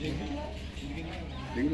చెప్పండి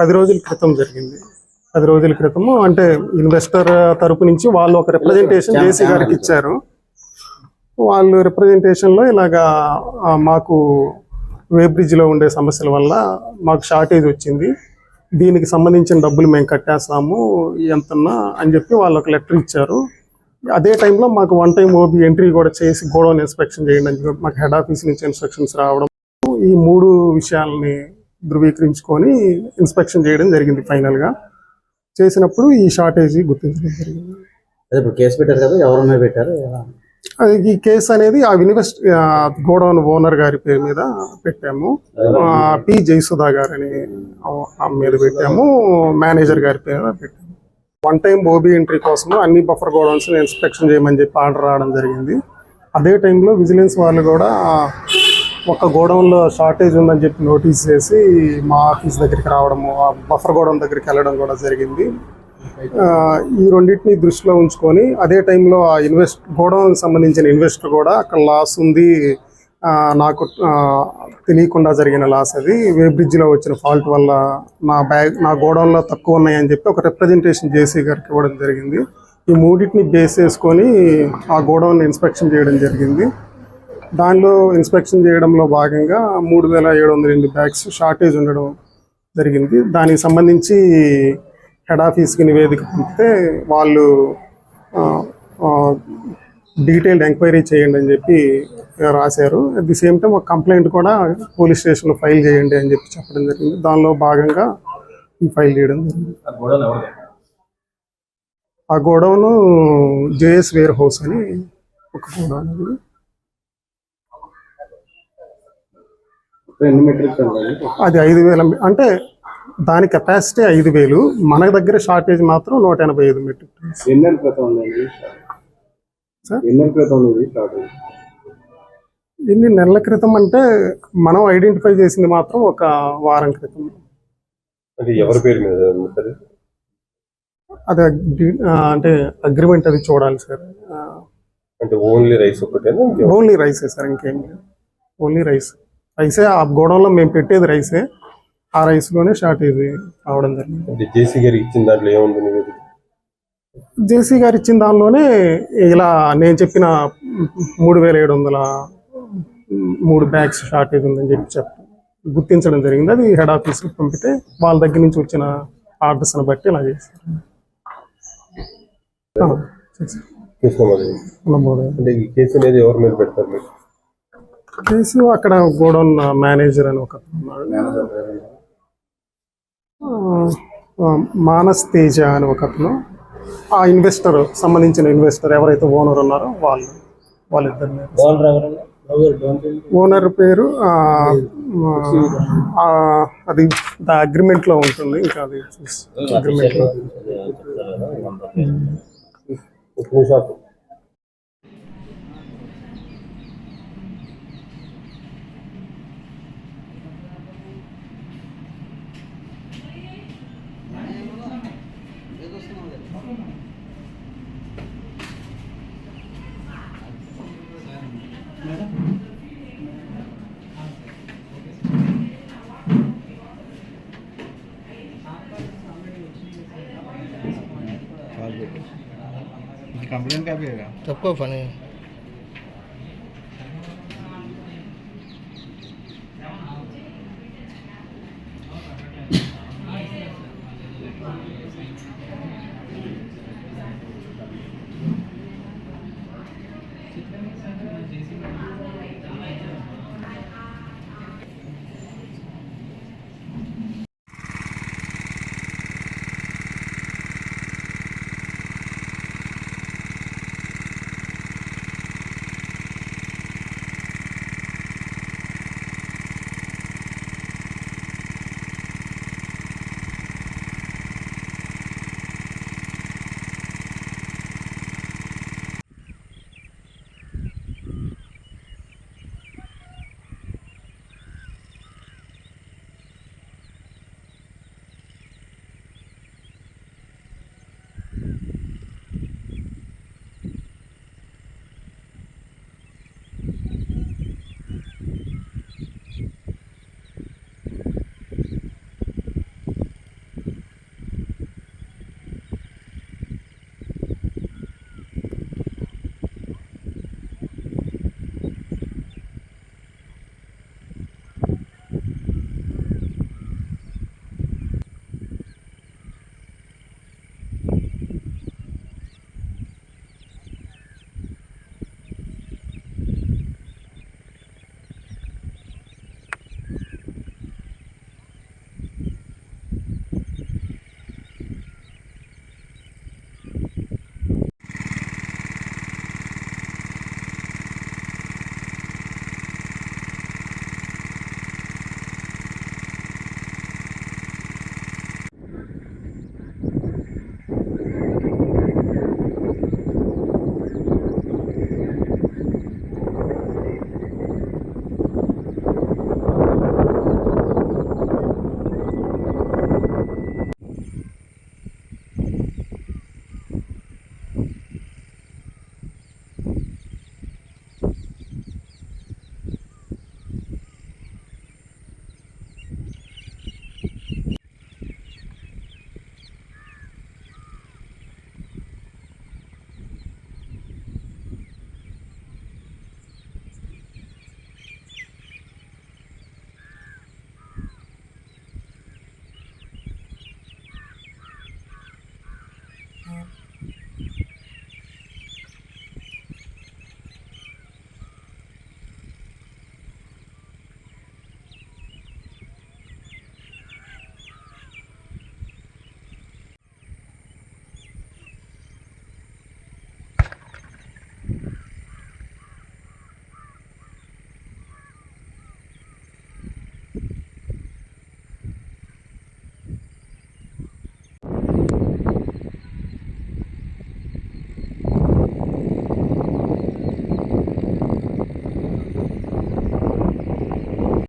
పది రోజుల క్రితం జరిగింది. పది రోజుల క్రితము అంటే ఇన్వెస్టర్ తరపు నుంచి వాళ్ళు ఒక రిప్రజెంటేషన్ జేసీ గారికి ఇచ్చారు. వాళ్ళు రిప్రజెంటేషన్లో ఇలాగా మాకు వే బ్రిడ్జ్లో ఉండే సమస్యల వల్ల మాకు షార్టేజ్ వచ్చింది. దీనికి సంబంధించిన డబ్బులు మేము కట్టేస్తాము ఎంతన్నా అని చెప్పి వాళ్ళు ఒక లెటర్ ఇచ్చారు. అదే టైంలో మాకు వన్ టైం ఓబీ ఎంట్రీ కూడా చేసి గోడౌన్ ఇన్స్పెక్షన్ చేయండి అని చెప్పి మాకు హెడ్ ఆఫీస్ నుంచి ఇన్స్ట్రక్షన్స్ రావడం. ఈ మూడు విషయాల్ని ధృవీకరించుకొని ఇన్స్పెక్షన్ చేయడం జరిగింది ఫైనల్గా. చేసినప్పుడు ఈ షార్టేజ్ గుర్తించడం జరిగింది. అదే ఇప్పుడు కేసు పెట్టారు కదా ఎవరి మీద పెట్టారు ఈ కేసు అనేది ఆ ఇన్వెస్ట్ గోడౌన్ ఓనర్ గారి పేరు మీద పెట్టాము. పి జయసుధా గారని మీద పెట్టాము. మేనేజర్ గారి పేరు మీద పెట్టాము. వన్ టైం ఓబీ ఎంట్రీ కోసం అన్ని బఫర్ గోడౌన్స్ ఇన్స్పెక్షన్ చేయమని చెప్పి ఆర్డర్ రావడం జరిగింది. అదే టైంలో విజిలెన్స్ వాళ్ళు కూడా ఒక గోడౌన్లో షార్టేజ్ ఉందని చెప్పి నోటీస్ చేసి మా ఆఫీస్ దగ్గరికి రావడము ఆ బఫర్ గోడౌన్ దగ్గరికి వెళ్ళడం కూడా జరిగింది. ఈ రెండింటిని దృష్టిలో ఉంచుకొని అదే టైంలో ఆ ఇన్వెస్ట్ గోడౌన్కి సంబంధించిన ఇన్వెస్టర్ కూడా అక్కడ లాస్ ఉంది నాకు తెలియకుండా జరిగిన లాస్ అది. వే బ్రిడ్జ్లో వచ్చిన ఫాల్ట్ వల్ల నా బ్యాగ్ నా గోడౌన్లో తక్కువ ఉన్నాయని చెప్పి ఒక రిప్రజెంటేషన్ జేసీ గారికి ఇవ్వడం జరిగింది. ఈ మూడింటిని బేస్ చేసుకొని ఆ గోడౌన్ ఇన్స్పెక్షన్ చేయడం జరిగింది. దానిలో ఇన్స్పెక్షన్ చేయడంలో భాగంగా మూడు వేల ఏడు వందల ఎనిమిది బ్యాగ్స్ షార్టేజ్ ఉండడం జరిగింది. దానికి సంబంధించి హెడ్ ఆఫీస్కి నివేదిక పంపితే వాళ్ళు డీటెయిల్డ్ ఎంక్వైరీ చేయండి అని చెప్పి రాశారు. అట్ ది సేమ్ టైం ఒక కంప్లైంట్ కూడా పోలీస్ స్టేషన్లో ఫైల్ చేయండి అని చెప్పి చెప్పడం జరిగింది. దానిలో భాగంగా ఈ ఫైల్ చేయడం జరిగింది. ఆ గోడౌన్ జేఎస్ వేర్ హౌస్ అని ఒక గోడౌన్ అది? ఐదు వేల అంటే దాని కెపాసిటీ ఐదు వేలు. మన దగ్గర షార్టేజ్ మాత్రం నూట ఎనభై ఐదు మెట్రిక్ టన్స్ ఎన్నెల క్రితం ఉందండి సార్? ఎన్నెల క్రితం ఉంది ఇన్ని నెలల క్రితం అంటే మనం ఐడెంటిఫై చేసింది మాత్రం ఒక వారం క్రితం. అంటే ఎవరి పేరు మీద ఉంది సార్? ఇది? అది అంటే అగ్రిమెంట్ అది చూడాలి సార్. అంటే ఓన్లీ రైస్ ఒకటేనా ఇంకేం- ఓన్లీ రైసే సార్ ఇంకేం లేదు. Only rice. రైసే ఆ గోడౌన్లో మేము పెట్టేది రైసే. ఆ రైస్లోనే షార్టేజ్ రావడం జరిగింది. జేసీ గారికి ఇచ్చిన దాంట్లో ఏముంది జేసీ గారు ఇచ్చిన దానిలోనే ఇలా నేను చెప్పిన మూడు వేల ఏడు వందల మూడు బ్యాగ్స్ షార్టేజ్ ఉందని చెప్పి చెప్ప గుర్తించడం జరిగింది. అది హెడ్ ఆఫీస్కి పంపితే వాళ్ళ దగ్గర నుంచి వచ్చిన ఆర్డర్స్ని బట్టి ఇలా చేశారు. అంటే ఈ కేసు అనేది ఎవరి మీద పెడతారు మీరు? కేసు అక్కడ గోడౌన్ మేనేజర్ అని ఒక మానస్ తేజ అని ఒక అతను ఆ ఇన్వెస్టర్ సంబంధించిన ఇన్వెస్టర్ ఎవరైతే ఓనర్ ఉన్నారో వాళ్ళు వాళ్ళిద్దరి ఓనర్ పేరు అది ద అగ్రిమెంట్లో ఉంటుంది ఇంకా అది అగ్రిమెంట్ कंप्लेंट कंप्लेंट क्या भी सबको फनी చేసి